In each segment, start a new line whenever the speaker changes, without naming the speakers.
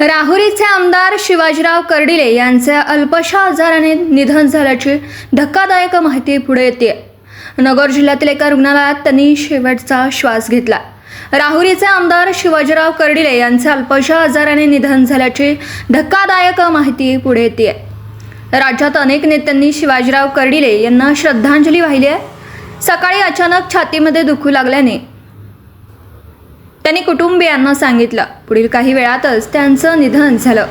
राहुरीचे आमदार शिवाजीराव कर्डिले यांचे अल्पशा आजाराने निधन झाल्याची धक्कादायक माहिती पुढे येते. नगर जिल्ह्यातील एका रुग्णालयात त्यांनी शेवटचा श्वास घेतला. राहुरीचे आमदार शिवाजीराव कर्डिले यांचे अल्पशा आजाराने निधन झाल्याची धक्कादायक माहिती पुढे येते. राज्यात अनेक नेत्यांनी शिवाजीराव कर्डिले यांना श्रद्धांजली वाहिली आहे. सकाळी अचानक छातीमध्ये दुखू लागल्याने त्यांनी कुटुंबियांना सांगितलं. पुढील काही वेळातच त्यांचं निधन झालं.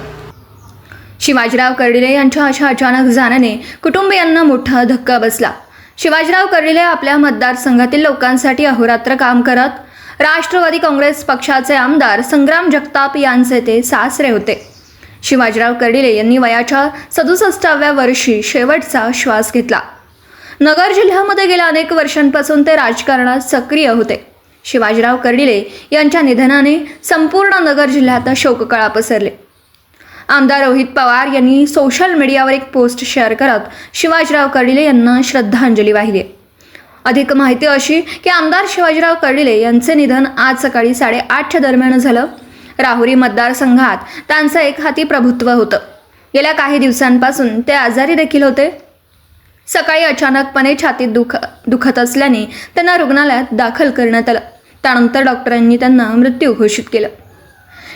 शिवाजीराव कर्डिले यांच्या अशा अचानक जाण्याने कुटुंबियांना मोठा धक्का बसला. शिवाजीराव कर्डिले आपल्या मतदारसंघातील लोकांसाठी अहोरात्र काम करत राष्ट्रवादी काँग्रेस पक्षाचे आमदार संग्राम जगताप यांचे ते सासरे होते. शिवाजीराव कर्डिले यांनी वयाच्या सदुसष्टाव्या वर्षी शेवटचा श्वास घेतला. नगर जिल्ह्यामध्ये गेल्या अनेक वर्षांपासून ते राजकारणात सक्रिय होते. शिवाजीराव कर्डिले यांच्या निधनाने संपूर्ण नगर जिल्ह्यात शोककळा पसरले. आमदार रोहित पवार यांनी सोशल मीडियावर एक पोस्ट शेअर करत शिवाजीराव कर्डिले यांना श्रद्धांजली वाहिली अधिक माहिती अशी की आमदार शिवाजीराव कर्डिले यांचे निधन आज सकाळी साडेआठच्या दरम्यान झालं. राहुरी मतदारसंघात त्यांचं एक हाती प्रभुत्व होतं. गेल्या काही दिवसांपासून ते आजारी देखील होते. सकाळी अचानकपणे छातीत दुख दुखत असल्याने त्यांना रुग्णालयात दाखल करण्यात आलं. त्यानंतर डॉक्टरांनी त्यांना मृत्यू घोषित केलं.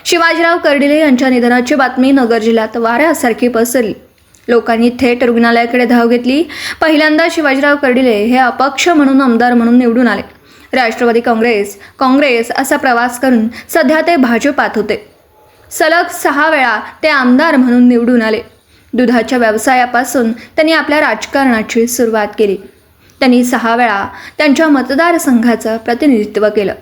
शिवाजीराव कर्डिले यांच्या निधनाची बातमी नगर जिल्ह्यात वाऱ्यासारखी पसरली. लोकांनी थेट रुग्णालयाकडे धाव घेतली. पहिल्यांदा शिवाजीराव कर्डिले हे अपक्ष म्हणून आमदार म्हणून निवडून आले. राष्ट्रवादी काँग्रेस काँग्रेस असा प्रवास करून सध्या ते भाजपात होते. सलग सहा वेळा ते आमदार म्हणून निवडून आले. दुधाच्या व्यवसायापासून त्यांनी आपल्या राजकारणाची सुरुवात केली. त्यांनी सहा वेळा त्यांच्या मतदारसंघाचं प्रतिनिधित्व केलं.